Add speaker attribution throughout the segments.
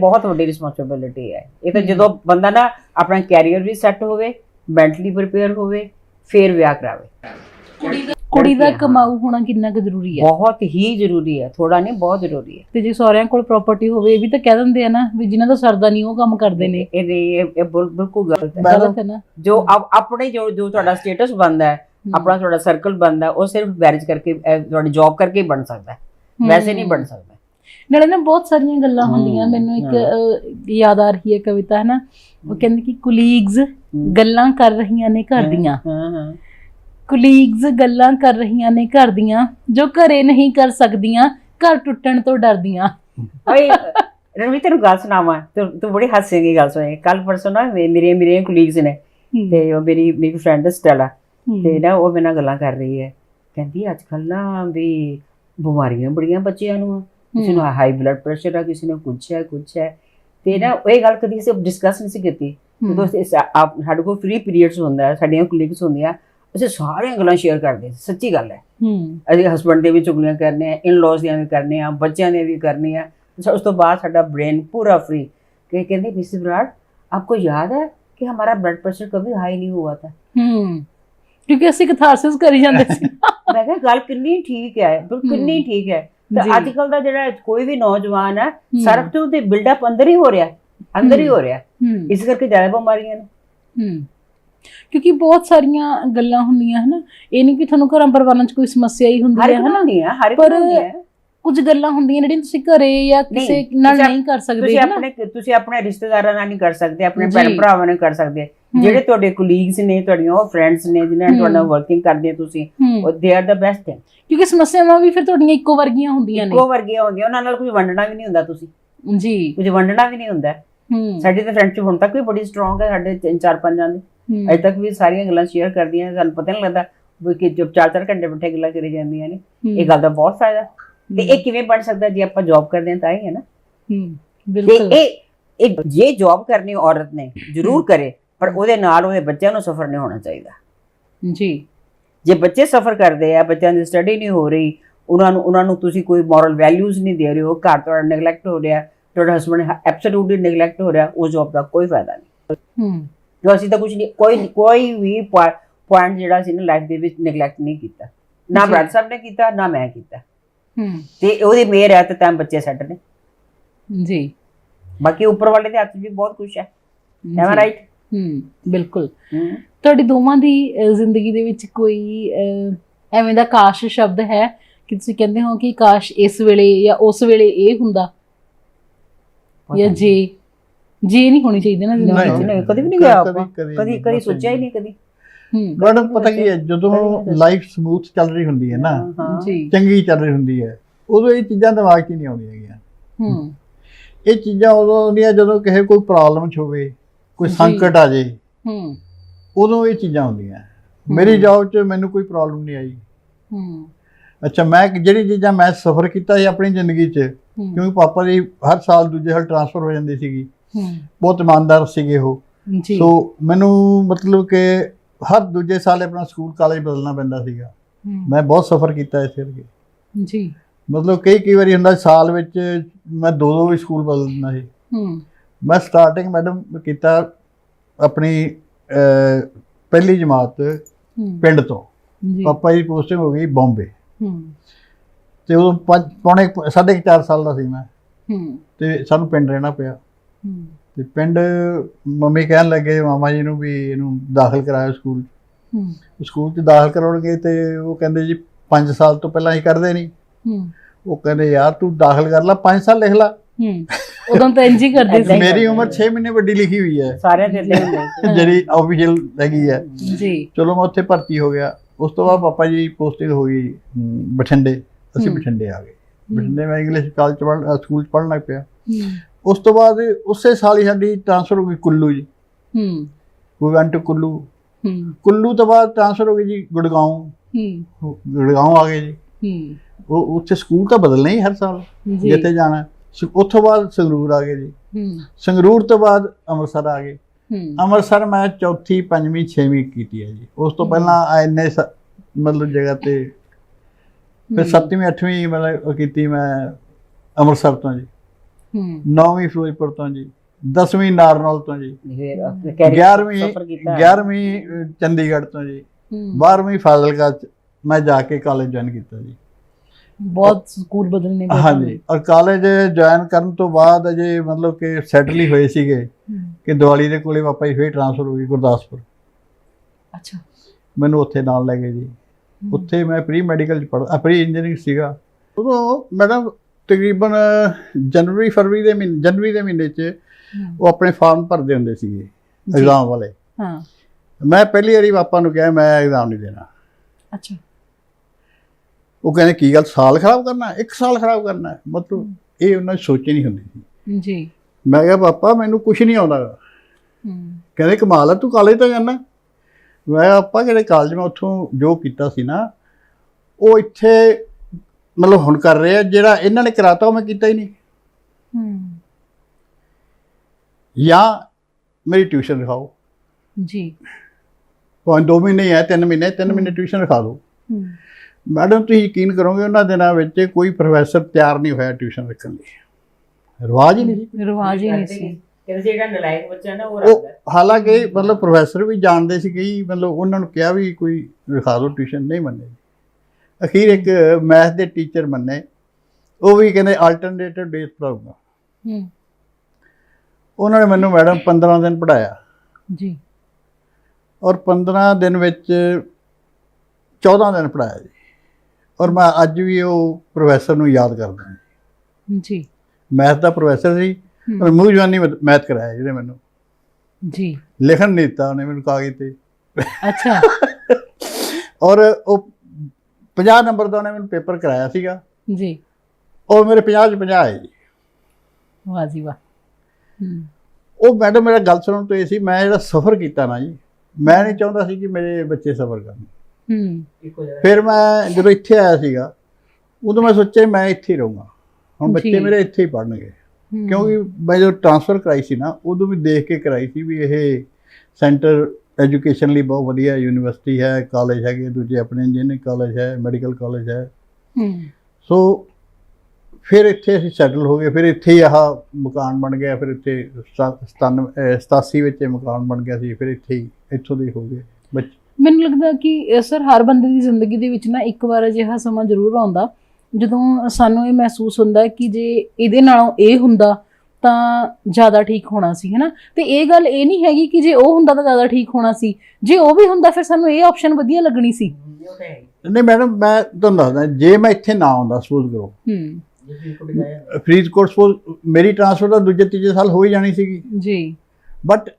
Speaker 1: ਬਹੁਤ ਵੱਡੀ ਰਿਸਪੌਂਸਿਬਿਲਿਟੀ ਹੈ। ਇਹ ਤਾਂ ਜਦੋਂ ਬੰਦਾ ਨਾ ਆਪਣਾ ਕੈਰੀਅਰ ਵੀ ਸੈੱਟ ਹੋਵੇ ਮੈਂਟਲੀ ਪ੍ਰਿਪੇਅਰ ਹੋਵੇ ਫਿਰ ਵਿਆਹ ਕਰਾਵੇ।
Speaker 2: ਕੁੜੀ ਦਾ ਕਮਾਊ ਹੋਣਾ ਕਿੰਨਾ ਕੁ ਜ਼ਰੂਰੀ ਹੈ?
Speaker 1: ਬਹੁਤ ਹੀ ਜ਼ਰੂਰੀ ਹੈ ਥੋੜਾ ਨਹੀਂ ਬਹੁਤ ਜ਼ਰੂਰੀ ਹੈ।
Speaker 2: ਤੇ ਜੇ ਸਹੁਰਿਆਂ ਕੋਲ ਪ੍ਰਾਪਰਟੀ ਹੋਵੇ ਇਹ ਵੀ ਤਾਂ ਕਹਿ ਦਿੰਦੇ ਆ ਨਾ ਵੀ ਜਿਨ੍ਹਾਂ ਦਾ ਸਰਦਾ ਨਹੀਂ ਉਹ ਕੰਮ ਕਰਦੇ ਨੇ।
Speaker 1: ਇਹ ਇਹ ਇਹ ਬਿਲ- ਬਿਲਕੁਲ ਗਲਤ ਹੈ।
Speaker 2: ਗਲਤ ਹੈ ਨਾ।
Speaker 1: ਜੋ ਆਪ- ਆਪਣੇ ਜੋ ਜੋ ਤੁਹਾਡਾ ਸਟੇਟਸ ਬਣਦਾ ਹੈ ਆਪਣਾ ਤੁਹਾਡਾ ਸਰਕਲ ਬਣਦਾ ਹੈ, ਉਹ ਸਿਰਫ ਮੈਰਿਜ ਕਰਕੇ ਅਹ, ਤੁਹਾਡੀ ਜੌਬ ਕਰਕੇ ਹੀ ਬਣ ਸਕਦਾ ਹੈ। ਵੈਸੇ ਨਹੀਂ ਬਣ ਸਕਦਾ।
Speaker 2: ਨਾਲੇ ਨਾ ਬਹੁਤ ਸਾਰੀਆਂ ਗੱਲਾਂ ਹੁੰਦੀਆਂ। ਮੈਨੂੰ ਇੱਕ ਯਾਦ ਆ ਰਹੀ ਹੈ ਕਵਿਤਾ ਹੈ ਨਾ ਉਹ ਕਹਿੰਦੀ ਕਿ ਕੁਲੀਗਸ ਗੱਲਾਂ ਕਰ ਰਹੀਆਂ ਨੇ ਘਰ ਦੀਆਂ।
Speaker 1: ਹਾਂ ਹਾਂ।
Speaker 2: ਕੁਲੀਗਸ ਗੱਲਾਂ ਕਰ ਰਹੀਆਂ ਨੇ ਘਰ ਦੀਆਂ ਜੋ ਘਰੇ ਨਹੀਂ ਕਰ ਸਕਦੀਆਂ ਘਰ ਟੁੱਟਣ ਤੋਂ ਡਰਦੀਆਂ।
Speaker 1: ਓਏ ਰਣਵੀਰ ਤੈਨੂੰ ਗੱਲ ਸੁਣਾਵਾਂ। ਤੂੰ ਤੂੰ ਬੜੀ ਹਾਸੇਂਗੀ ਗੱਲ ਸੁਣੀ। ਕੱਲ ਪਰਸੋਂ ਨਾ ਮੇ- ਮੇਰੀਆਂ ਮੇਰੀਆਂ ਕੁਲੀਗਸ ਨੇ ਤੇ ਉਹ ਮੇਰੀ ਮੇਰੀ ਫਰੈਂਡ ਸਟੈਲਾ ਤੇ ਨਾ ਉਹ ਮੇਰੇ ਨਾਲ ਗੱਲਾਂ ਕਰ ਰਹੀ ਹੈ। ਕਹਿੰਦੀ ਅੱਜ ਕੱਲ ਨਾ ਵੀ ਬਿਮਾਰੀਆਂ ਬੜੀਆਂ ਬੱਚਿਆਂ ਨੂੰ ਆ। ਕਿਸੇ ਨੂੰ ਹਾਈ ਬਲੱਡ ਪ੍ਰੈਸ਼ਰ ਆ ਕਿਸੇ ਨੂੰ ਕੁਝ ਹੈ ਕੁਝ ਹੈ ਤੇ ਨਾ ਉਹ ਇਹ ਗੱਲ ਕਦੀ ਸਿਰਫ ਡਿਸਕਸ ਨਹੀਂ ਸੀ ਕੀਤੀ। ਦੋਸਤ ਆਪ ਸਾਡੇ ਕੋਲ ਫ੍ਰੀ ਪੀਰੀਅਡਸ ਹੁੰਦਾ ਹੈ ਸਾਡੀਆਂ ਕੋਲੀਗਸ ਹੁੰਦੀਆਂ ਅਸੀਂ ਸਾਰੀਆਂ ਗੱਲਾਂ ਸ਼ੇਅਰ ਕਰਦੇ ਸੱਚੀ ਗੱਲ ਹੈ। ਅਸੀਂ ਹਸਬੰਡ ਦੇ ਵੀ ਚੁਗਲੀਆਂ ਕਰਨੇ ਆ ਇਨ ਲॉज ਦੀਆਂ ਵੀ ਕਰਨੇ ਆ ਬੱਚਿਆਂ ਦੇ ਵੀ ਕਰਨੇ ਆ ਉਸ ਤੋਂ ਬਾਅਦ ਸਾਡਾ ਬ੍ਰੇਨ ਪੂਰਾ ਫ੍ਰੀ ਕਿ ਕਹਿੰਦੇ ਮਿਸਿਸ ਬਰਾੜ ਆਪਕੋ ਯਾਦ ਹੈ ਕਿ ਹਮਾਰਾ ਬਲੱਡ ਪ੍ਰੈਸ਼ਰ ਕਦੇ ਹਾਈ ਨਹੀਂ ਹੋਆ
Speaker 2: ਥਾ? ਕਿਉਂਕਿ ਅਸੀਂ ਕਥਾਰਸਿਸ ਕਰੀ ਜਾਂਦੇ ਸੀ।
Speaker 1: ਮੈਂ ਕਿਹਾ ਗੱਲ ਕਿੰਨੀ ਠੀਕ ਹੈ ਬਿਲਕੁਲ ਕਿੰਨੀ ਠੀਕ ਹੈ। ਤੇ ਅੱਜ ਕੱਲ ਦਾ ਜਿਹੜਾ ਕੋਈ ਵੀ ਨੌਜਵਾਨ ਹੈ
Speaker 2: ਹੂੰ।
Speaker 1: ਸਾਰਾ ਤੋਂ ਤੇ ਬਿਲਡਅਪ ਅੰਦਰ ਹੀ ਹੋ ਰਿਹਾ ਅੰਦਰ ਹੀ ਹੋ। ਰਿਹਾ। ਇਸ ਕਰਕੇ ਜ਼ਿਆਦਾ ਬਿਮਾਰੀਆਂ ਨੇ।
Speaker 2: ਕਿਉਂਕਿ ਬਹੁਤ ਸਾਰੀਆਂ ਗੱਲਾਂ ਹੁੰਦੀਆਂ ਹਨਾ। ਇਹ ਨਹੀਂ ਕਿ ਤੁਹਾਨੂੰ ਘਰਾਂ ਪਰਿਵਾਰਾਂ 'ਚ ਕੋਈ ਸਮੱਸਿਆ ਹੀ ਹੁੰਦੀ ਹੈ ਹਨਾ। ਪਰ ਕੁਝ ਗੱਲਾਂ ਹੁੰਦੀਆਂ ਜਿਹੜੀਆਂ ਤੁਸੀਂ ਘਰੇ ਜਾਂ ਕਿਸੇ ਨਾਲ ਨਹੀਂ ਕਰ ਸਕਦੇ
Speaker 1: ਤੁਸੀਂ ਆਪਣੇ ਤੁਸੀਂ ਆਪਣੇ ਰਿਸ਼ਤੇਦਾਰਾਂ ਨਾਲ ਨਹੀਂ ਕਰ ਸਕਦੇ ਆਪਣੇ। ਭੈਣ ਭਰਾਵਾਂ ਨਾਲ ਕਰ ਸਕਦੇ। ਜਿਹੜੇ ਤੁਹਾਡੇ ਕੁਲੀਗਸ ਨੇ ਤੁਹਾਡੀਆਂ ਉਹ ਫਰੈਂਡਸ ਨੇ ਜਿਨ੍ਹਾਂ ਨਾਲ
Speaker 2: ਹੂੰ।
Speaker 1: ਤੁਹਾਡਾ ਵਰਕਿੰਗ ਕਰਦੇ ਹੋ ਤੁਸੀਂ
Speaker 2: ਹੂੰ।
Speaker 1: ਉਹ they are the best thing
Speaker 2: ਕਿਉਂਕਿ ਸਮੱਸਿਆਵਾਂ ਵੀ ਫਿਰ ਤੁਹਾਡੀਆਂ ਇੱਕੋ ਵਰਗੀਆਂ ਹੁੰਦੀਆਂ ਨੇ।
Speaker 1: ਇੱਕੋ ਵਰਗੀਆਂ ਹੁੰਦੀਆਂ ਉਹਨਾਂ ਨਾਲ ਕੋਈ ਵੰਡਣਾ ਵੀ ਨਹੀਂ ਹੁੰਦਾ ਤੁਸੀਂ।
Speaker 2: ਜੀ।
Speaker 1: ਕੁਝ ਵੰਡਣਾ ਵੀ ਨਹੀਂ ਹੁੰਦਾ।
Speaker 2: ਹੂੰ।
Speaker 1: ਸਾਡੀ ਤਾਂ ਫਰੈਂਡਸ਼ਿਪ ਹੁਣ ਤੱਕ ਵੀ ਬੜੀ ਸਟਰੋਂਗ ਹੈ ਸਾਡੇ ਤਿੰਨ ਚਾਰ ਪੰਜਾਂ ਦੀ।
Speaker 2: ਹੂੰ,
Speaker 1: ਅਜੇ ਤੱਕ ਵੀ ਸਾਰੀਆਂ ਗੱਲਾਂ ਸ਼ੇਅਰ ਕਰਦੀਆਂ ਸਾਨੂੰ ਪਤਾ ਨਹੀਂ ਲੱਗਦਾ ਵੀ ਕਿ ਜੋ ਚਾਰ ਚਾਰ ਘੰਟੇ ਬੈਠੇ ਗੱਲਾਂ ਕਰੀ ਜਾਂਦੀਆਂ ਨੇ।
Speaker 2: ਹੂੰ,
Speaker 1: ਇਹ ਗੱਲ ਦਾ ਬਹੁਤ ਫਾਇਦਾ। ਤੇ ਇਹ ਕਿਵੇਂ ਬਣ ਸਕਦਾ ਜੇ ਆਪਾਂ ਜੌਬ ਕਰਦੇ ਹਾਂ ਤਾਂ ਹੀ ਹੈ ਨਾ।
Speaker 2: ਹੂੰ, ਬਿਲਕੁਲ।
Speaker 1: ਇਹ ਇਹ ਜੇ ਜੌਬ ਕਰਨੀ ਔਰਤ ਨੇ ਜ਼ਰੂਰ ਕਰੇ। ਪਰ ਉਹਦੇ ਨਾਲ ਉਹਦੇ ਬੱਚਿਆਂ ਨੂੰ ਸਫਰ ਨਹੀਂ ਹੋਣਾ ਚਾਹੀਦਾ।
Speaker 2: ਜੀ।
Speaker 1: ਜੇ ਬੱਚੇ ਸਫਰ ਕਰਦੇ ਆ ਬੱਚਿਆਂ ਦੀ ਸਟੱਡੀ ਨਹੀਂ ਹੋ ਰਹੀ ਉਹਨਾਂ ਨੂੰ ਉਹਨਾਂ ਨੂੰ ਤੁਸੀਂ ਕੋਈ ਮੋਰਲ ਵੈਲਿਊਜ਼ ਨਹੀਂ ਦੇ ਰਹੇ ਹੋ ਘਰ ਤੁਹਾਡਾ ਨੈਗਲੈਕਟ ਹੋ ਰਿਹਾ ਤੁਹਾਡਾ ਹਸਬੰਡ ਐਬਸੋਲੂਟਲੀ ਨੈਗਲੈਕਟ ਹੋ ਰਿਹਾ ਉਹ ਜੌਬ ਦਾ ਕੋਈ ਫਾਇਦਾ ਨਹੀਂ।
Speaker 2: ਹੂੰ।
Speaker 1: ਜੋ ਅਸੀਂ ਤਾਂ ਕੁਝ ਨਹੀਂ ਕੋਈ ਕੋਈ ਵੀ ਪੁਆਇੰਟ ਜਿਹੜਾ ਸੀ ਨਾ ਲਾਈਫ ਦੇ ਵਿੱਚ ਨੈਗਲੈਕਟ ਨਹੀਂ ਕੀਤਾ। ਨਾ। ਬ੍ਰੈਡ ਸਾਹਿਬ ਨੇ ਕੀਤਾ ਨਾ ਮੈਂ ਕੀਤਾ।
Speaker 2: ਹੂੰ।
Speaker 1: ਤੇ ਉਹਦੀ ਮੇਰ ਹੈ ਤੇ ਤਾਂ ਬੱਚੇ ਸੈੱਟ ਨੇ।
Speaker 2: ਜੀ।
Speaker 1: ਬਾਕੀ ਉੱਪਰ ਵਾਲੇ ਦੇ ਹੱਥ ਵੀ ਬਹੁਤ ਕੁਝ ਹੈ। ਐਮ ਰਾਈਟ
Speaker 2: ਹੂੰ ਬਿਲਕੁਲ। ਤੁਹਾਡੀ ਦੋਵਾਂ ਦੀ ਜ਼ਿੰਦਗੀ ਦੇ ਵਿੱਚ ਕੋਈ ਐਵੇਂ ਦਾ ਕਾਸ਼ ਸ਼ਬਦ ਹੈ ਕਿ ਤੁਸੀਂ ਕਹਿੰਦੇ ਹੋ ਕਿ ਕਾਸ਼ ਇਸ ਵੇਲੇ ਜਾਂ ਉਸ ਵੇਲੇ ਇਹ ਹੁੰਦਾ? ਜਾਂ ਜੇ ਜੇ ਨਹੀਂ ਹੋਣੀ ਚਾਹੀਦੀ ਨਾ ਜ਼ਿੰਦਗੀ
Speaker 1: ਕਦੀ ਵੀ ਨਹੀਂ ਗਿਆ ਆਪਾਂ।
Speaker 3: ਕਦੀ
Speaker 1: ਕਦੀ ਸੋਚਿਆ ਹੀ ਨਹੀਂ ਕਦੀ।
Speaker 2: ਹੂੰ।
Speaker 3: ਮੈਡਮ ਪਤਾ ਕੀ ਹੈ ਜਦੋਂ ਲਾਈਫ ਸਮੂਥ ਚੱਲ ਰਹੀ ਹੁੰਦੀ ਹੈ ਨਾ ਚੰਗੀ ਚੱਲ ਰਹੀ ਹੁੰਦੀ ਹੈ ਉਦੋਂ ਇਹ ਚੀਜ਼ਾਂ ਦਿਮਾਗ 'ਚ ਨਹੀਂ ਆਉਂਦੀਆਂ ਹੈਗੀਆਂ।
Speaker 2: ਹੂੰ।
Speaker 3: ਇਹ ਚੀਜ਼ਾਂ ਉਦੋਂ ਆਉਂਦੀਆਂ ਜਦੋਂ ਕਿਸੇ ਕੋਈ ਪ੍ਰੋਬਲਮ ਚ ਹੋਵੇ ਕੋਈ। ਸੰਕਟ ਆ ਜੇ
Speaker 2: ਹੂੰ।
Speaker 3: ਉਦੋਂ ਇਹ ਚੀਜ਼ਾਂ ਹੁੰਦੀਆਂ। ਮੇਰੀ ਜੌਬ 'ਚ ਮੈਨੂੰ ਕੋਈ ਪ੍ਰੋਬਲਮ ਨਹੀਂ ਆਈ।
Speaker 2: ਹੂੰ।
Speaker 3: ਅੱਛਾ ਮੈਂ ਜਿਹੜੀ ਚੀਜ਼ਾਂ ਮੈਂ ਸਫ਼ਰ ਕੀਤਾ ਸੀ ਆਪਣੀ ਜ਼ਿੰਦਗੀ 'ਚ ਕਿਉਂਕਿ ਪਾਪਾ ਦੀ ਹਰ ਸਾਲ ਦੂਜੇ ਸਾਲ ਟ੍ਰਾਂਸਫਰ ਹੋ ਜਾਂਦੀ ਸੀਗੀ।
Speaker 2: ਹੂੰ।
Speaker 3: ਬਹੁਤ ਇਮਾਨਦਾਰ ਸੀਗੇ ਉਹ।
Speaker 2: ਜੀ।
Speaker 3: ਸੋ ਮੈਨੂੰ ਮਤਲਬ ਕਿ ਹਰ ਦੂਜੇ ਸਾਲ ਆਪਣਾ ਸਕੂਲ ਕਾਲਜ ਬਦਲਣਾ ਪੈਂਦਾ ਸੀਗਾ। ਮੈਂ ਬਹੁਤ ਸਫ਼ਰ ਕੀਤਾ ਇਸ ਕਰਕੇ
Speaker 2: ਜੀ।
Speaker 3: ਮਤਲਬ ਕਈ ਕਈ ਵਾਰੀ ਹੁੰਦਾ ਸਾਲ ਵਿੱਚ ਮੈਂ ਦੋ ਦੋ ਵੀ ਸਕੂਲ ਬਦਲ ਦਿੰਦਾ ਸੀ।
Speaker 2: ਹੂੰ।
Speaker 3: ਮੈਂ ਸਟਾਰਟਿੰਗ ਮੈਡਮ ਕੀਤਾ ਆਪਣੀ ਪਹਿਲੀ ਜਮਾਤ ਪਿੰਡ ਤੋਂ।
Speaker 2: ਜੀ।
Speaker 3: ਪਾਪਾ ਦੀ ਪੋਸਟਿੰਗ ਹੋ ਗਈ ਬੰਬੇ ਤੇ ਉਦੋਂ ਪੰਜ- ਪੌਣੇ ਕੁ- ਸਾਢੇ ਕੁ ਚਾਰ ਸਾਲ ਦਾ ਸੀ ਮੈਂ। ਤੇ ਸਾਨੂੰ ਪਿੰਡ ਰਹਿਣਾ ਪਿਆ। ਤੇ ਪਿੰਡ ਮੰਮੀ ਕਹਿਣ ਲੱਗੇ ਮਾਮਾ ਜੀ ਨੂੰ ਵੀ ਇਹਨੂੰ ਦਾਖਲ ਕਰਾਇਆ ਸਕੂਲ।
Speaker 2: ਹੂੰ।
Speaker 3: ਸਕੂਲ 'ਚ ਦਾਖਲ ਕਰਾਉਣਗੇ ਤੇ ਉਹ ਕਹਿੰਦੇ ਜੀ 5 ਸਾਲ ਤੋਂ ਪਹਿਲਾਂ ਹੀ ਕਰਦੇ ਨਹੀਂ।
Speaker 2: ਹੂੰ।
Speaker 3: ਉਹ ਕਹਿੰਦੇ ਯਾਰ ਤੂੰ ਦਾਖਲ ਕਰ ਲੈ 5 ਸਾਲ ਲਿਖ ਲੈ।
Speaker 2: ਹੂੰ। ਉਦੋਂ ਤਾਂ ਇੰਜ ਹੀ ਕਰਦੇ ਸੀ।
Speaker 3: ਮੇਰੀ ਉਮਰ
Speaker 1: ਨੇ।
Speaker 3: 6 ਮਹੀਨੇ ਵੱਡੀ ਲਿਖੀ ਹੋਈ ਹੈ।
Speaker 1: ਸਾਰਿਆਂ ਦੇ ਹੀ ਹੁੰਦੇ ਸੀ।
Speaker 3: ਜਿਹੜੀ ਆਫੀਸ਼ੀਅਲ ਹੈਗੀ ਹੈ।
Speaker 2: ਜੀ।
Speaker 3: ਚਲੋ ਮੈਂ ਉੱਥੇ ਭਰਤੀ ਹੋ ਗਿਆ। ਉਸ ਤੋਂ ਬਾਅਦ ਪਾਪਾ ਜੀ ਪੋਸਟਿੰਗ ਹੋ ਗਈ ਹਮ, ਬਠਿੰਡੇ। ਅਸੀਂ। ਬਠਿੰਡੇ ਆ ਗਏ। ਬਠਿੰਡੇ ਮੈਂ ਇੰਗਲਿਸ਼ ਕਾਲਜ ਚ ਪੜ੍ਹ ਸਕੂਲ ਚ ਪੜ੍ਹਨ ਲੱਗ ਪਿਆ। ਉਸ ਤੋਂ ਬਾਅਦ ਉਸੇ ਸਾਲ ਹੀ ਸਾਡੀ ਟ੍ਰਾਂਸਫਰ ਹੋ ਗਈ ਕੁੱਲੂ ਜੀ।
Speaker 2: ਹੂੰ
Speaker 3: ਵੀ ਵੈਂਟ ਟੂ ਕੁੱਲੂ।
Speaker 2: ਹੂੰ
Speaker 3: ਕੁੱਲੂ ਤੋਂ ਬਾਅਦ ਟ੍ਰਾਂਸਫਰ ਹੋ ਗਈ ਜੀ ਗੁੜਗਾਉਂ।
Speaker 2: ਹੂੰ
Speaker 3: ਗੁੜਗਾਉਂ ਆ ਗਏ ਜੀ।
Speaker 2: ਹੂੰ
Speaker 3: ਉਹ ਉੱਥੇ ਸਕੂਲ ਤਾਂ ਬਦਲਣਾ ਹੀ ਹਰ ਸਾਲ। ਜਿੱਥੇ ਜਾਣਾ। ਉੱਥੋਂ ਬਾਅਦ ਸੰਗਰੂਰ ਆ ਗਏ ਜੀ।
Speaker 2: ਹੂੰ।
Speaker 3: ਸੰਗਰੂਰ ਤੋਂ ਬਾਅਦ ਅੰਮ੍ਰਿਤਸਰ ਆ ਗਏ।
Speaker 2: ਹੂੰ।
Speaker 3: ਅੰਮ੍ਰਿਤਸਰ ਮੈਂ ਚੌਥੀ ਪੰਜਵੀਂ ਛੇਵੀਂ ਕੀਤੀ ਹੈ ਜੀ। ਉਸ ਤੋਂ। ਪਹਿਲਾਂ ਇੰਨੇ ਸ- ਮਤਲਬ ਜਗ੍ਹਾ ਤੇ ਫਿਰ। ਸੱਤਵੀਂ ਅੱਠਵੀਂ ਮਤਲਬ ਕੀਤੀ ਮੈਂ ਅੰਮ੍ਰਿਤਸਰ ਤੋਂ ਜੀ।
Speaker 2: ਹੂੰ।
Speaker 3: 9ਵੀਂ ਫਿਰੋਜ਼ਪੁਰ ਤੋਂ ਜੀ। 10ਵੀਂ ਨਾਰਨੌਲ ਤੋਂ ਜੀ।
Speaker 1: ਫਿਰ ਕੈਰੀ
Speaker 3: 11ਵੀਂ
Speaker 1: ਸਫ਼ਰ ਕੀਤਾ।
Speaker 3: 11ਵੀਂ ਅਹ, ਚੰਡੀਗੜ੍ਹ ਤੋਂ ਜੀ।
Speaker 2: ਹੂੰ।
Speaker 3: 12ਵੀਂ ਫਾਜ਼ਿਲਕਾ ਚ ਮੈਂ ਜਾ ਕੇ ਕਾਲਜ ਜੁਆਇਨ ਕੀਤਾ ਜੀ।
Speaker 2: ਬਹੁਤ ਸਕੂਲ ਬਦਲਨੇ ਪਏ
Speaker 3: ਹਾਂਜੀ ਔਰ ਕਾਲਜ ਜੁਆਇਨ ਕਰਨ ਤੋਂ ਬਾਅਦ ਅਜੇ ਮਤਲਬ ਕਿ ਸੈਟਲ ਹੀ ਹੋਏ ਸੀਗੇ
Speaker 2: ਹੂੰ।
Speaker 3: ਕਿ ਦੀਵਾਲੀ ਦੇ ਕੋਲੇ ਪਾਪਾ ਜੀ ਫੇਰ ਟ੍ਰਾਂਸਫਰ ਹੋ ਗਈ ਗੁਰਦਾਸਪੁਰ।
Speaker 2: ਅੱਛਾ।
Speaker 3: ਮੈਨੂੰ ਉੱਥੇ ਨਾਲ ਲੈ ਗਏ ਜੀ। ਉੱਥੇ ਮੈਂ ਪ੍ਰੀ ਮੈਡੀਕਲ ਚ ਪੜ੍ਹ ਪ੍ਰੀ ਇੰਜੀਨੀਅਰਿੰਗ ਸੀਗਾ। ਉਦੋਂ ਮੈਡਮ ਤਕਰੀਬਨ ਜਨਵਰੀ ਫਰਵਰੀ ਦੇ ਮਹੀਨੇ ਜਨਵਰੀ ਦੇ ਮਹੀਨੇ ਚ
Speaker 2: ਹੂੰ।
Speaker 3: ਉਹ ਆਪਣੇ ਫਾਰਮ ਭਰਦੇ ਹੁੰਦੇ ਸੀਗੇ। ਐਗਜ਼ਾਮ ਵਾਲੇ।
Speaker 2: ਹਾਂ।
Speaker 3: ਮੈਂ ਪਹਿਲੀ ਵਾਰੀ ਪਾਪਾ ਨੂੰ ਕਿਹਾ ਮੈਂ ਐਗਜ਼ਾਮ ਨਹੀਂ ਦੇਣਾ।
Speaker 2: ਅੱਛਾ।
Speaker 3: ਉਹ ਕਹਿੰਦੇ ਕੀ ਗੱਲ ਸਾਲ ਖਰਾਬ ਕਰਨਾ? ਇੱਕ ਸਾਲ ਖਰਾਬ ਕਰਨਾ? ਮਤਲਬ ਇਹ ਉਹਨਾਂ ਦੀ ਸੋਚ ਨਹੀਂ ਹੁੰਦੀ ਸੀ।
Speaker 2: ਜੀ।
Speaker 3: ਮੈਂ ਕਿਹਾ ਪਾਪਾ ਮੈਨੂੰ ਕੁਝ ਨਹੀਂ ਆਉਂਦਾ।
Speaker 2: ਹੂੰ।
Speaker 3: ਕਹਿੰਦੇ ਕਮਾਲ ਹੈ ਤੂੰ ਕਾਲਜ ਤਾਂ ਜਾਣਾ ਮੈਂ ਪਾਪਾ ਕਿਹੜੇ ਕਾਲਜ ਮੈਂ ਉੱਥੋਂ ਜੋ ਕੀਤਾ ਸੀ ਨਾ ਉਹ ਇੱਥੇ ਮਤਲਬ ਹੁਣ ਕਰ ਰਹੇ ਆ ਜਿਹੜਾ ਇਹਨਾਂ ਨੇ ਕਰਾਤਾ ਉਹ ਮੈਂ ਕੀਤਾ ਹੀ ਨਹੀਂ।
Speaker 2: ਹੂੰ।
Speaker 3: ਜਾਂ ਮੇਰੀ ਟਿਊਸ਼ਨ ਰਖਾਓ।
Speaker 2: ਜੀ।
Speaker 3: ਭਾਵੇਂ 2 ਮਹੀਨੇ ਹੈ 3 ਮਹੀਨੇ 3 ਮਹੀਨੇ ਟਿਊਸ਼ਨ ਰਖਾ ਦਿਓ
Speaker 2: ਹੂੰ।
Speaker 3: ਮੈਡਮ ਤੁਸੀਂ ਯਕੀਨ ਕਰੋਗੇ ਉਹਨਾਂ ਦਿਨਾਂ ਵਿੱਚ ਕੋਈ ਪ੍ਰੋਫੈਸਰ ਤਿਆਰ ਨਹੀਂ ਹੋਇਆ ਟਿਊਸ਼ਨ ਰੱਖਣ ਲਈ। ਰਿਵਾਜ ਹੀ ਨਹੀਂ ਸੀ।
Speaker 2: ਰਿਵਾਜ ਹੀ ਨਹੀਂ ਸੀ।
Speaker 1: ਕਹਿੰਦੇ ਜਿਹੜਾ ਨਲਾਇਕ ਬੱਚਾ ਨਾ ਉਹ ਰੱਖਦਾ।
Speaker 3: ਹਾਲਾਂਕਿ ਮਤਲਬ ਪ੍ਰੋਫੈਸਰ ਵੀ ਜਾਣਦੇ ਸੀ ਕਈ ਮਤਲਬ ਉਹਨਾਂ ਨੂੰ ਕਿਹਾ ਵੀ ਕੋਈ ਰਖਾ ਦਿਓ ਟਿਊਸ਼ਨ ਨਹੀਂ ਮੰਨੇ। ਅਖੀਰ ਇੱਕ ਮੈਥ ਦੇ ਟੀਚਰ ਮੰਨੇ। ਉਹ ਵੀ ਕਹਿੰਦੇ ਆਲਟਰਨੇਟਿਵ ਡੇਜ਼ ਪੜਾਊਗਾ
Speaker 2: ਹੂੰ।
Speaker 3: ਉਹਨਾਂ ਨੇ ਮੈਨੂੰ ਮੈਡਮ 15 ਦਿਨ ਪੜਾਇਆ
Speaker 2: ਜੀ।
Speaker 3: ਔਰ 15 ਦਿਨ ਵਿੱਚ 14 ਦਿਨ ਪੜਾਇਆ ਜੀ। ਔਰ ਮੈਂ ਅੱਜ ਵੀ ਉਹ ਪ੍ਰੋਫੈਸਰ ਨੂੰ ਯਾਦ ਕਰਦਾ
Speaker 2: ਜੀ।
Speaker 3: ਮੈਥ ਦਾ ਪ੍ਰੋਫੈਸਰ ਸੀ। ਔਰ ਮੂੰਹ ਜਵਾਨੀ ਮੈਥ ਕਰਾਇਆ ਜਿਹਨੇ ਮੈਨੂੰ।
Speaker 2: ਜੀ।
Speaker 3: ਲਿਖਣ ਨਹੀਂ ਦਿੱਤਾ ਉਹਨੇ ਮੈਨੂੰ ਕਾਗਜ਼ ਤੇ।
Speaker 2: ਅੱਛਾ।
Speaker 3: ਔਰ ਉਹ 50 ਨੰਬਰ ਦਾ ਉਹਨੇ ਮੈਨੂੰ ਪੇਪਰ ਕਰਾਇਆ ਸੀਗਾ।
Speaker 2: ਜੀ।
Speaker 3: ਔਰ ਮੇਰੇ 50 ਚ 50 ਆਏ ਜੀ।
Speaker 2: ਵਾਹ ਜੀ ਵਾਹ।
Speaker 3: ਉਹ ਮੈਡਮ ਮੇਰਾ ਗੱਲ ਸੁਣਨ ਤੋਂ ਇਹ ਸੀ ਮੈਂ ਜਿਹੜਾ ਸਫ਼ਰ ਕੀਤਾ ਨਾ ਜੀ ਮੈਂ ਨਹੀਂ ਚਾਹੁੰਦਾ ਸੀ ਕਿ ਮੇਰੇ ਬੱਚੇ ਸਫ਼ਰ ਕਰਨ।
Speaker 2: ਹੂੰ।
Speaker 3: ਫਿਰ ਮੈਂ ਜਦੋਂ ਇੱਥੇ ਆਇਆ ਸੀਗਾ ਉਦੋਂ ਮੈਂ ਸੋਚਿਆ ਮੈਂ ਇੱਥੇ ਹੀ ਰਹੂੰਗਾ। ਹੁਣ ਬੱਚੇ। ਮੇਰੇ ਇੱਥੇ ਹੀ ਪੜ੍ਹਨਗੇ।
Speaker 2: ਹੂੰ।
Speaker 3: ਕਿਉਂਕਿ ਮੈਂ ਜਦੋਂ ਟ੍ਰਾਂਸਫਰ ਕਰਾਈ ਸੀ ਨਾ ਉਦੋਂ ਵੀ ਦੇਖ ਕੇ ਕਰਾਈ ਸੀ ਵੀ ਇਹ ਸੈਂਟਰ ਐਜੂਕੇਸ਼ਨ ਲਈ ਬਹੁਤ ਵਧੀਆ ਯੂਨੀਵਰਸਿਟੀ ਹੈ ਕਾਲਜ ਹੈਗੇ ਦੂਜੇ ਆਪਣੇ ਇੰਜੀਨੀਅਰਿੰਗ ਕਾਲਜ ਹੈ ਮੈਡੀਕਲ ਕਾਲਜ ਹੈ।
Speaker 2: ਹੂੰ।
Speaker 3: ਸੋ ਫਿਰ ਇੱਥੇ ਅਸੀਂ ਸੈਟਲ ਹੋ ਗਏ। ਫਿਰ ਇੱਥੇ ਹੀ ਆਹ ਮਕਾਨ ਬਣ ਗਿਆ ਫਿਰ ਇੱਥੇ 87 ਵਿੱਚ ਇਹ ਮਕਾਨ ਬਣ ਗਿਆ ਸੀ ਫਿਰ ਇੱਥੇ ਹੀ ਇੱਥੋਂ ਦੇ ਹੋ ਗਏ। ਬੱਚੇ
Speaker 2: ਮੈਨੂੰ ਲੱਗਦਾ ਕਿ ਸਰ ਹਰ ਬੰਦੇ ਦੀ ਜ਼ਿੰਦਗੀ ਦੇ ਵਿੱਚ ਨਾ ਇੱਕ ਵਾਰ ਅਜਿਹਾ ਸਮਾਂ ਜ਼ਰੂਰ ਆਉਂਦਾ। ਜਦੋਂ ਸਾਨੂੰ ਇਹ ਮਹਿਸੂਸ ਹੁੰਦਾ ਕਿ ਜੇ ਇਹਦੇ ਨਾਲੋਂ ਇਹ ਹੁੰਦਾ ਤਾਂ ਜ਼ਿਆਦਾ ਠੀਕ ਹੋਣਾ ਸੀ ਹੈਨਾ? ਤੇ ਇਹ ਗੱਲ ਇਹ ਨਹੀਂ ਹੈਗੀ ਕਿ ਜੇ ਉਹ ਹੁੰਦਾ ਤਾਂ ਜ਼ਿਆਦਾ ਠੀਕ ਹੋਣਾ ਸੀ। ਜੇ ਉਹ ਵੀ ਹੁੰਦਾ ਫਿਰ ਸਾਨੂੰ ਇਹ ਆਪਸ਼ਨ ਵਧੀਆ ਲੱਗਣੀ ਸੀ।
Speaker 3: ਨਹੀਂ ਮੈਡਮ ਮੈਂ ਤੁਹਾਨੂੰ ਦੱਸਦਾ ਜੇ ਮੈਂ ਇੱਥੇ ਨਾ ਆਉਂਦਾ ਸਪੋਜ਼ ਕਰੋ।
Speaker 2: ਹੂੰ।
Speaker 3: ਫਰੀਦਕੋਟ ਸਪੋਜ਼ ਮੇਰੀ ਟ੍ਰਾਂਸਫਰ ਤਾਂ ਦੂਜੇ ਤੀਜੇ ਸਾਲ ਹੋ ਹੀ ਜਾਣੀ ਸੀਗੀ।
Speaker 2: ਜੀ।
Speaker 3: ਬਟ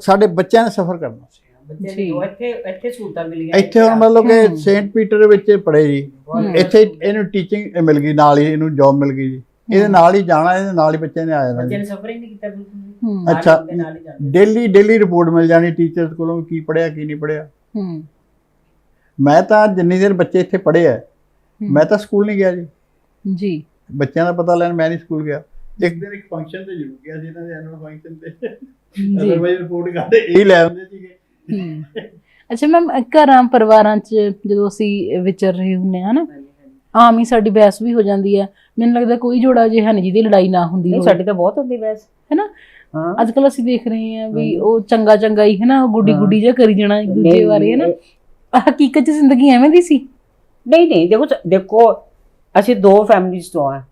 Speaker 3: ਸਾਡੇ ਬੱਚਿਆਂ ਨੇ ਸਫਰ ਕਰਨਾ ਸੀ।
Speaker 1: ਬੱਚੇ
Speaker 2: ਜੀ।
Speaker 1: ਨੂੰ ਇੱਥੇ ਇੱਥੇ ਸਹੂਲਤਾਂ ਮਿਲ ਗਈਆਂ
Speaker 3: ਇੱਥੇ ਹੁਣ ਮਤਲਬ ਕਿ। ਸੇਂਟ ਪੀਟਰ ਵਿੱਚ ਪੜ੍ਹੇ ਜੀ। ਇੱਥੇ ਇਹਨੂੰ ਟੀਚਿੰਗ ਮਿਲ ਗਈ ਨਾਲ ਹੀ ਇਹਨੂੰ ਜੌਬ ਮਿਲ ਗਈ ਜੀ। ਇਹਦੇ ਨਾਲ ਹੀ ਜਾਣਾ ਇਹਦੇ ਨਾਲ ਹੀ ਬੱਚੇ ਨੇ ਆ ਜਾਣਾ
Speaker 1: ਬੱਚੇ
Speaker 3: ਜੀ
Speaker 1: ਨੇ ਸਫਰ ਹੀ ਨਹੀਂ ਕੀਤਾ ਬਿਲਕੁਲ ਵੀ।
Speaker 2: ਹੂੰ।
Speaker 1: ਨਾਲ ਹੀ
Speaker 3: ਅੱਛਾ।
Speaker 1: ਨਾਲ ਹੀ ਜਾਂਦੇ
Speaker 3: ਡੇਲੀ ਡੇਲੀ ਰਿਪੋਰਟ ਮਿਲ ਜਾਣੀ ਟੀਚਰਸ ਕੋਲੋਂ ਕੀ ਪੜਿਆ ਕੀ ਨਹੀਂ ਪੜਿਆ
Speaker 2: ਹੂੰ।
Speaker 3: ਮੈਂ ਤਾਂ ਜਿੰਨੀ ਦੇਰ ਬੱਚੇ ਇੱਥੇ ਪੜ੍ਹੇ ਆ
Speaker 2: ਹੂੰ।
Speaker 3: ਮੈਂ ਤਾਂ ਸਕੂਲ ਨਹੀਂ ਗਿਆ ਜੀ।
Speaker 2: ਜੀ।
Speaker 3: ਬੱਚਿਆਂ ਦਾ ਪਤਾ ਲੈਣ ਮੈਂ ਨਹੀਂ ਸਕੂਲ ਗਿਆ। ਇੱਕ ਦਿਨ ਇੱਕ ਫੰਕਸ਼ਨ ਤੇ ਜ਼ਰੂਰ ਗਿਆ ਸੀ ਇਹਨਾਂ ਦੇ ਐਨੂਅਲ ਫੰਕਸ਼ਨ ਤੇ।
Speaker 2: ਜੀ।
Speaker 3: ਅਦਰਵਾਈਜ਼ ਰਿਪੋਰਟ ਕਰਦੇ ਇਹ ਲੈ ਆਉਂਦੇ ਸੀਗੇ।
Speaker 2: ਅੱਛਾ ਮੈਮ ਘਰਾਂ ਪਰਿਵਾਰਾਂ 'ਚ ਜਦੋਂ ਅਸੀਂ ਵਿਚਰ ਰਹੇ ਹੁੰਨੇ ਆ ਨਾ
Speaker 1: ਹਾਂਜੀ, ਹਾਂਜੀ।
Speaker 2: ਆਮ ਹੀ ਸਾਡੀ ਬਹਿਸ ਵੀ ਹੋ ਜਾਂਦੀ ਹੈ। ਮੈਨੂੰ ਲੱਗਦਾ ਕੋਈ ਜੋੜਾ ਜਿਹਾ ਨਹੀਂ ਜਿਹਦੀ ਲੜਾਈ ਨਾ ਹੁੰਦੀ
Speaker 1: ਨਹੀਂ
Speaker 2: ਹੋਵੇ।
Speaker 1: ਸਾਡੀ ਤਾਂ ਬਹੁਤ ਹੁੰਦੀ ਵੈਸ
Speaker 2: ਹੈਨਾ?
Speaker 1: ਹਾਂ।
Speaker 2: ਅੱਜ ਕੱਲ ਅਸੀਂ ਦੇਖ ਰਹੇ ਹਾਂ ਵੀ। ਉਹ ਚੰਗਾ ਚੰਗਾ ਹੀ ਹੈਨਾ ਗੁੱਡੀ। ਗੁੱਡੀ ਜਿਹਾ ਕਰੀ ਜਾਣਾ ਇੱਕ ਦੂਜੇ ਬਾਰੇ ਹੈਨਾ? ਹਕੀਕਤ 'ਚ ਜ਼ਿੰਦਗੀ ਐਵੇਂ ਦੀ ਸੀ?
Speaker 1: ਨਹੀਂ ਨਹੀਂ ਦੇਖੋ ਦੇਖੋ ਅਸੀਂ ਦੋ ਫੈਮਿਲੀਜ਼ ਤੋਂ ਆ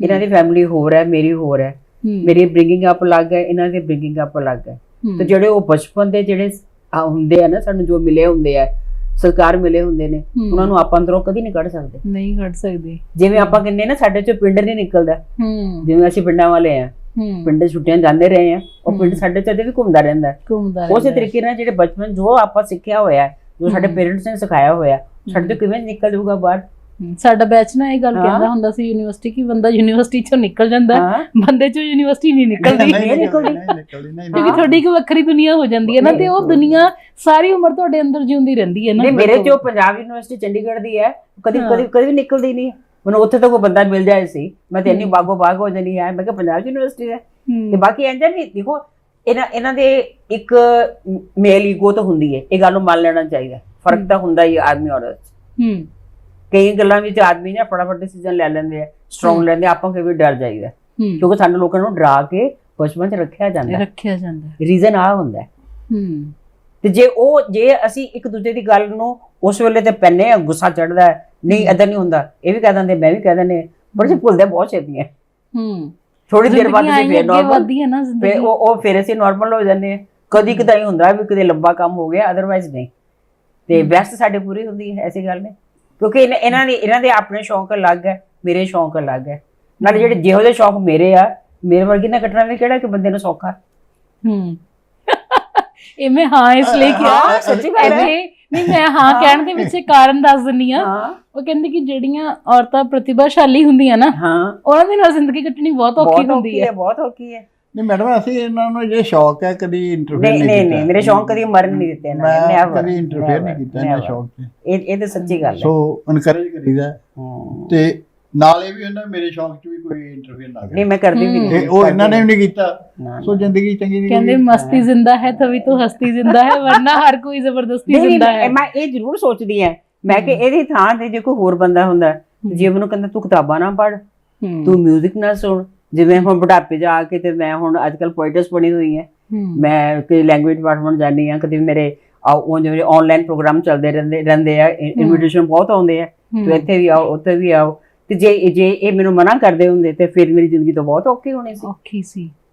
Speaker 1: ਇਹਨਾਂ ਦੀ ਫੈਮਿਲੀ ਹੋਰ ਹੈ ਮੇਰੀ ਹੋਰ ਹੈ। ਮੇਰੀ ਬ੍ਰਿੰਗਿੰਗ ਅਪ ਅਲੱਗ ਹੈ ਇਹਨਾਂ ਦੀ ਬ੍ਰਿੰਗਿੰਗ ਅਪ ਅਲੱਗ ਹੂੰ, ਤੇ ਜਿਹੜੇ ਉਹ ਬਚਪਨ ਦੇ ਜਿਹੜੇ ਆ ਹੁੰਦੇ ਆ ਨਾ ਸਾਨੂੰ ਜੋ ਮਿਲੇ ਹੁੰਦੇ ਆ ਸਰਕਾਰ ਮਿਲੇ ਹੁੰਦੇ ਨੇ ਉਹਨਾਂ ਨੂੰ ਆਪਾਂ ਅੰਦਰੋਂ ਕਦੀ ਨਹੀਂ ਕੱਢ ਸਕਦੇ
Speaker 2: ਨਹੀਂ ਕੱਢ ਸਕਦੇ
Speaker 1: ਜਿਵੇਂ ਆਪਾਂ ਕਹਿੰਦੇ ਨਾ ਸਾਡੇ ਚੋਂ ਪਿੰਡ ਨਹੀਂ ਨਿਕਲਦਾ
Speaker 2: ਹੂੰ
Speaker 1: ਜਿਵੇਂ ਅਸੀਂ ਪਿੰਡਾਂ ਵਾਲੇ ਆ
Speaker 2: ਹੂੰ
Speaker 1: ਪਿੰਡ ਛੁੱਟੀਆਂ ਜਾਂਦੇ ਰਹੇ ਆ ਉਹ ਪਿੰਡ। ਸਾਡੇ ਚ ਅਜੇ ਵੀ ਘੁੰਮਦਾ ਰਹਿੰਦਾ ਹੈ।
Speaker 2: ਘੁੰਮਦਾ
Speaker 1: ਉਸੇ
Speaker 2: ਰਹਿੰਦਾ ਹੈ।
Speaker 1: ਤਰੀਕੇ ਨਾਲ ਜਿਹੜੇ ਬਚਪਨ ਜੋ ਆਪਾਂ ਸਿੱਖਿਆ ਹੋਇਆ ਹੈ, ਜੋ ਸਾਡੇ। ਪੇਰੈਂਟਸ ਨੇ ਸਿਖਾਇਆ ਹੋਇਆ ਸਾਡੇ ਤੋਂ। ਕਿਵੇਂ ਨਿਕਲ ਜਾਊਗਾ ਬਾਹਰ
Speaker 2: ਸਾਡਾ ਬੈਚ ਨਾ ਇਹ ਗੱਲ। ਕਹਿੰਦਾ ਹੁੰਦਾ ਸੀ ਯੂਨੀਵਰਸਿਟੀ ਕਿ ਬੰਦਾ ਯੂਨੀਵਰਸਿਟੀ ਚੋਂ ਨਿਕਲ ਜਾਂਦਾ ਬੰਦੇ ਚੋਂ ਯੂਨੀਵਰਸਿਟੀ ਨਹੀਂ ਨਿਕਲਦੀ।
Speaker 1: ਨਹੀਂ ਨਿਕਲਦੀ।
Speaker 3: ਨਹੀਂ ਨਿਕਲਦੀ ਨਹੀਂ
Speaker 2: ਕਿਉਂਕਿ ਤੁਹਾਡੀ ਇੱਕ ਵੱਖਰੀ ਦੁਨੀਆ ਹੋ ਜਾਂਦੀ ਹੈ ਨਾ ਤੇ ਉਹ ਦੁਨੀਆ ਸਾਰੀ ਉਮਰ ਤੁਹਾਡੇ ਅੰਦਰ ਜਿਉਂਦੀ ਰਹਿੰਦੀ ਹੈ ਨਾ।
Speaker 1: ਨਹੀਂ ਮੇਰੇ ਜੋ ਪੰਜਾਬ ਯੂਨੀਵਰਸਿਟੀ ਚੰਡੀਗੜ੍ਹ ਦੀ ਹੈ ਕਦੀ। ਕਦੀ ਕਦੀ ਵੀ ਨਿਕਲਦੀ ਨਹੀਂ ਮੈਨੂੰ ਉੱਥੇ ਤਾਂ ਕੋਈ ਬੰਦਾ ਮਿਲ ਜਾਏ ਸੀ। ਮੈਂ ਤੇ ਇੰਨੀ। ਬਾਗੋ ਬਾਗ ਹੋ ਜਾਣੀ ਹੈ ਮੈਂ ਕਿਹਾ ਪੰਜਾਬ ਯੂਨੀਵਰਸਿਟੀ ਹੈ। ਤੇ ਬਾਕੀ ਇੰਜਨ ਵੀ ਦੇਖੋ ਇਹਨਾਂ ਇਹਨਾਂ ਦੇ ਇੱਕ ਮੇਲ ਈਗੋ ਤਾਂ ਹੁੰਦੀ ਹੈ। ਇਹ ਗੱਲ ਨੂੰ ਮੰਨ ਲੈਣਾ ਚਾਹੀਦਾ। ਫ਼ਰਕ ਤਾਂ ਹੁੰਦਾ ਹੀ ਹੈ ਆਦਮੀ ਔਰਤ 'ਚ।
Speaker 2: ਹੂੰ।
Speaker 1: ਕਈ ਗੱਲਾਂ ਵਿੱਚ ਆਦਮੀ ਨੇ ਫਟਾਫਟ ਡਿਸੀਜਨ ਲੈ ਲੈਂਦੇ ਆ ਸਟਰੋਂਗ। ਲੈਂਦੇ ਆ, ਆਪਾਂ ਕਈ ਵੀ ਡਰ ਜਾਈਦਾ। ਕਿਉਂਕਿ ਸਾਨੂੰ ਲੋਕਾਂ ਨੂੰ ਡਰਾ ਕੇ ਬਚਪਨ 'ਚ ਰੱਖਿਆ ਜਾਂਦਾ
Speaker 2: ਰੱਖਿਆ ਜਾਂਦਾ।
Speaker 1: ਰੀਜ਼ਨ ਆ ਹੁੰਦਾ ਹੈ। ਤੇ ਜੇ ਉਹ ਜੇ ਅਸੀਂ ਇੱਕ ਦੂਜੇ ਦੀ ਗੱਲ ਨੂੰ ਉਸ ਵੇਲੇ ਤੇ ਪੈਨੇ ਆ ਗੁੱਸਾ ਚੜਦਾ ਨਹੀਂ। ਇਦਾਂ ਨਹੀਂ ਹੁੰਦਾ ਇਹ ਵੀ ਕਹਿ ਦਿੰਦੇ ਮੈਂ ਵੀ ਕਹਿ ਦਿੰਦੇ ਪਰ ਜੇ ਭੁੱਲਦੇ ਬਹੁਤ ਛੇਤੀ ਹੈ।
Speaker 2: ਹੂੰ।
Speaker 1: ਥੋੜੀ ਦੇਰ ਬਾਅਦ
Speaker 2: ਆਈ
Speaker 1: ਫੇਰ ਨਾਰਮਲ
Speaker 2: ਵਧਦੀ ਹੈ ਨਾ
Speaker 1: ਫੇ
Speaker 2: ਜ਼ਿੰਦਗੀ
Speaker 1: ਉਹ ਉਹ ਫਿਰ ਅਸੀਂ ਨਾਰਮਲ ਹੋ ਜਾਂਦੇ ਹਾਂ। ਕਦੀ ਕਦਾਈ ਹੁੰਦਾ ਵੀ ਕਿਤੇ ਲੰਬਾ ਕੰਮ ਹੋ ਗਿਆ ਅਦਰਵਾਈਜ਼ ਨਹੀਂ। ਤੇ। ਬੈਸਟ ਸਾਡੇ ਪੂਰੀ ਹੁੰਦੀ ਹੈ ਐਸੀ ਗੱਲ ਨਹੀਂ। ਕਿਉਂਕਿ ਇਹਨਾਂ- ਇਹਨਾਂ ਦੇ ਇਹਨਾਂ ਦੇ ਆਪਣੇ ਸ਼ੌਂਕ ਅਲੱਗ ਹੈ ਮੇਰੇ ਸ਼ੌਂਕ ਅਲੱਗ ਹੈ। ਨਾਲੇ ਜਿਹੜੇ ਜਿਹੋ ਜਿਹੇ ਸ਼ੌਂਕ ਮੇਰੇ ਆ ਮੇਰੇ ਵਰਗੀ ਨਾ ਕੱਟਣਾ ਵੀ ਕਿਹੜਾ ਕਿ ਬੰਦੇ ਨੂੰ ਸੌਖਾ?
Speaker 2: ਹੂੰ। ਇਹ ਮੈਂ ਹਾਂ ਇਸ ਲਈ ਕਿਹਾ।
Speaker 1: ਹਾਂ, ਸੱਚੀ ਗੱਲ ਹੈ।
Speaker 2: ਇਹ- ਨਹੀਂ ਮੈਂ ਹਾਂ ਕਹਿਣ ਦੇ ਪਿੱਛੇ ਕਾਰਨ ਦੱਸ ਦਿੰਨੀ ਆ
Speaker 1: ਹਾਂ।
Speaker 2: ਉਹ ਕਹਿੰਦੇ ਕਿ ਜਿਹੜੀਆਂ ਔਰਤਾਂ ਪ੍ਰਤਿਭਾਸ਼ਾਲੀ ਹੁੰਦੀਆਂ ਨਾ
Speaker 1: ਹਾਂ।
Speaker 2: ਉਹਨਾਂ ਦੇ ਨਾਲ ਜ਼ਿੰਦਗੀ ਕੱਟਣੀ ਬਹੁਤ ਔਖੀ
Speaker 1: ਬਹੁਤ
Speaker 2: ਹੁੰਦੀ
Speaker 1: ਔਖੀ
Speaker 2: ਹੈ
Speaker 1: ਹੈ। ਬਹੁਤ ਔਖੀ ਹੈ।
Speaker 3: ਨਹੀਂ ਮੈਡਮ ਅਸੀਂ ਇਹਨਾਂ ਨੂੰ ਜੇ ਸ਼ੌਕ ਹੈ ਕਦੀ ਇੰਟਰਫੇਅਰ
Speaker 1: ਨਹੀਂ
Speaker 3: ਨਹੀਂ
Speaker 1: ਨਹੀਂ ਮੇਰੇ ਸ਼ੌਂਕ ਕਦੀ ਮਰਨ ਨਹੀਂ ਦਿੱਤੇ ਨਾ
Speaker 3: ਮੈਂ ਕਦੀ ਇੰਟਰਫੇਅਰ ਨਹੀਂ ਕੀਤਾ ਇਹਨਾਂ ਸ਼ੌਕ ਤੇ।
Speaker 1: ਇਹ ਇਹ ਤਾਂ ਸੱਚੀ ਗੱਲ ਹੈ।
Speaker 3: ਸੋ ਇਨਕਰੇਜ ਕਰੀਦਾ ਤੇ ਨਾਲ ਇਹ ਵੀ ਉਹਨਾਂ ਮੇਰੇ ਸ਼ੌਂਕ 'ਚ ਵੀ ਕੋਈ ਇੰਟਰਫੇਅਰ ਨਾ ਕਰੇ।
Speaker 1: ਨਹੀਂ ਮੈਂ ਕਰਦੀ ਵੀ ਨਹੀਂ।
Speaker 3: ਉਹ ਇਹਨਾਂ ਨੇ ਵੀ ਨਹੀਂ ਕੀਤਾ। ਸੋ ਜ਼ਿੰਦਗੀ ਚੰਗੀ ਨਹੀਂ
Speaker 2: ਕਹਿੰਦੇ ਮਸਤੀ ਜ਼ਿੰਦਾ ਹੈ ਤਵੀ ਤੋ ਹਸਤੀ ਜ਼ਿੰਦਾ ਹੈ ਵਰਨਾ ਹਰ
Speaker 1: ਕੋਈ
Speaker 2: ਜ਼ਬਰਦਸਤੀ
Speaker 1: ਜ਼ਿੰਦਾ
Speaker 2: ਹੈ।
Speaker 1: ਮੈਂ ਇਹ ਜ਼ਰੂਰ ਸੋਚਦੀ ਹਾਂ। ਮੈਂ ਕਿ ਇਹਦੀ ਥਾਂ ਤੇ ਜੇ ਕੋਈ ਹੋਰ ਬੰਦਾ ਹੁੰਦਾ ਜੀਵਨ ਨੂੰ ਕਹਿੰਦਾ ਤੂੰ ਕਿਤਾਬਾਂ ਨਾ
Speaker 2: ਪੜ
Speaker 1: ਤੂੰ 뮤직 ਨਾ ਸੁਣ ਜਿਵੇਂ ਹੁਣ ਬੁਢਾਪੇ ਜਾ ਕੇ ਤੇ ਮੈਂ ਹੁਣ ਅੱਜਕੱਲ ਪੋਇਟਸ ਬਣੀ ਹੋਈ ਹੈ। ਮੈਂ ਕਿ ਲੈਂਗੁਏਜ ਡਿਪਾਰਟਮੈਂਟ ਜਾਂਦੀ ਆ ਕਦੇ ਮੇਰੇ ਉਹ ਜਿਹੜੇ ਆਨਲਾਈਨ ਪ੍ਰੋਗਰਾਮ ਚੱਲਦੇ ਰਹਿੰਦੇ ਰਹਿੰਦੇ ਆ ਇਨਵੀਟੇਸ਼ਨ ਬਹੁਤ ਆਉਂਦੇ ਆ। ਤੇ ਇੱਥੇ ਵੀ ਆਓ ਉੱਥੇ ਵੀ ਆਓ। ਤੇ ਜੇ ਜੇ ਇਹ ਮੈਨੂੰ ਮਨਾ ਕਰਦੇ ਹੁੰਦੇ ਤੇ ਫਿਰ ਮੇਰੀ ਜ਼ਿੰਦਗੀ ਤਾਂ ਬਹੁਤ ਔਖੀ ਹੋਣੀ ਸੀ।
Speaker 2: ਔਖੀ ਸੀ।